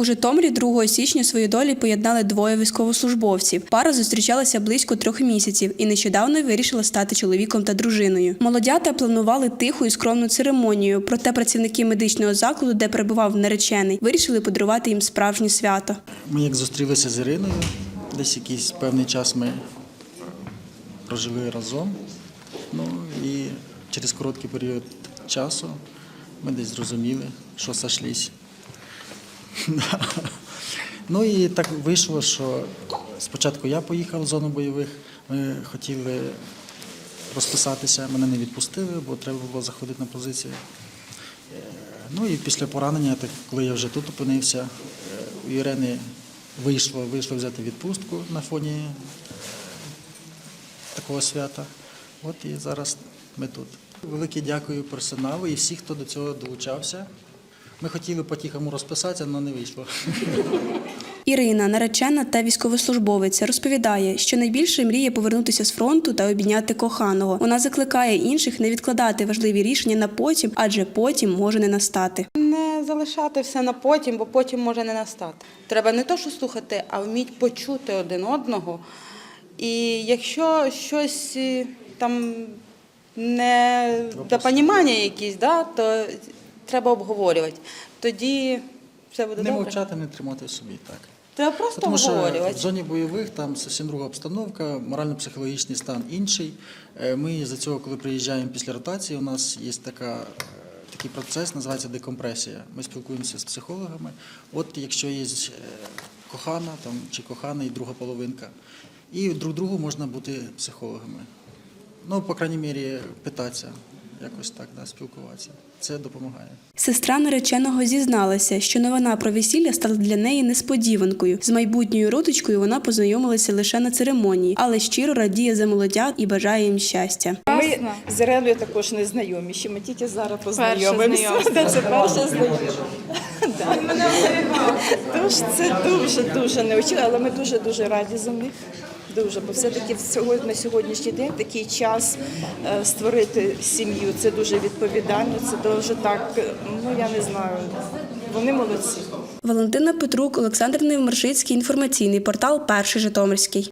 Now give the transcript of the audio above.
У Житомирі 2 січня свої долі поєднали двоє військовослужбовців. Пара зустрічалася близько трьох місяців і нещодавно вирішила стати чоловіком та дружиною. Молодята планували тиху і скромну церемонію, проте працівники медичного закладу, де перебував наречений, вирішили подарувати їм справжнє свято. Ми як зустрілися з Іриною, десь якийсь певний час ми прожили разом. Ну і через короткий період часу ми десь зрозуміли, що сошлись. Ну і так вийшло, що спочатку я поїхав в зону бойових, ми хотіли розписатися, мене не відпустили, бо треба було заходити на позицію. Е, Ну і після поранення, так коли я вже тут опинився, е, у Ірени вийшло, вийшло взяти відпустку на фоні е, такого свята. От і зараз ми тут. Велике дякую персоналу і всіх, хто до цього долучався. Ми хотіли по-тихому розписатися, але не вийшло. Ірина, наречена та військовослужбовиця, розповідає, що найбільше мріє повернутися з фронту та обійняти коханого. Вона закликає інших не відкладати важливі рішення на потім, адже потім може не настати. Не залишати все на потім, бо потім може не настати. Треба не то, що слухати, а вміть почути один одного. І якщо щось е, там не до понімання якісь, да, то треба обговорювати. Тоді все буде Не добре. мовчати, не тримати в собі так. Треба просто Тому що обговорювати. в зоні бойових там зовсім друга обстановка, морально-психологічний стан інший. Е, Ми за цього, коли приїжджаємо після ротації, у нас є така, е, такий процес, називається декомпресія. Ми спілкуємося з психологами. От якщо є е, кохана там, чи коханий, друга половинка, і друг другу можна бути психологами. Ну, по крайній мірі, питатися, якось так, да, спілкуватися. Це допомагає. Сестра нареченого зізналася, що новина про весілля стала для неї несподіванкою. З майбутньою родичкою вона познайомилася лише на церемонії, але щиро радіє за молодят і бажає їм щастя. Ми з Іреною також не знайомі, ще ми тільки зараз познайомимося. Це перше знайомство. Тож це дуже дуже неочікувано, але ми дуже дуже раді за них. Дуже, бо все-таки на сьогоднішній день такий час е, створити сім'ю. Це дуже відповідально, це дуже так. е, Ну я не знаю. Вони молодці. Валентина Петрук, Олександр Невмаршицький, інформаційний портал Перший Житомирський.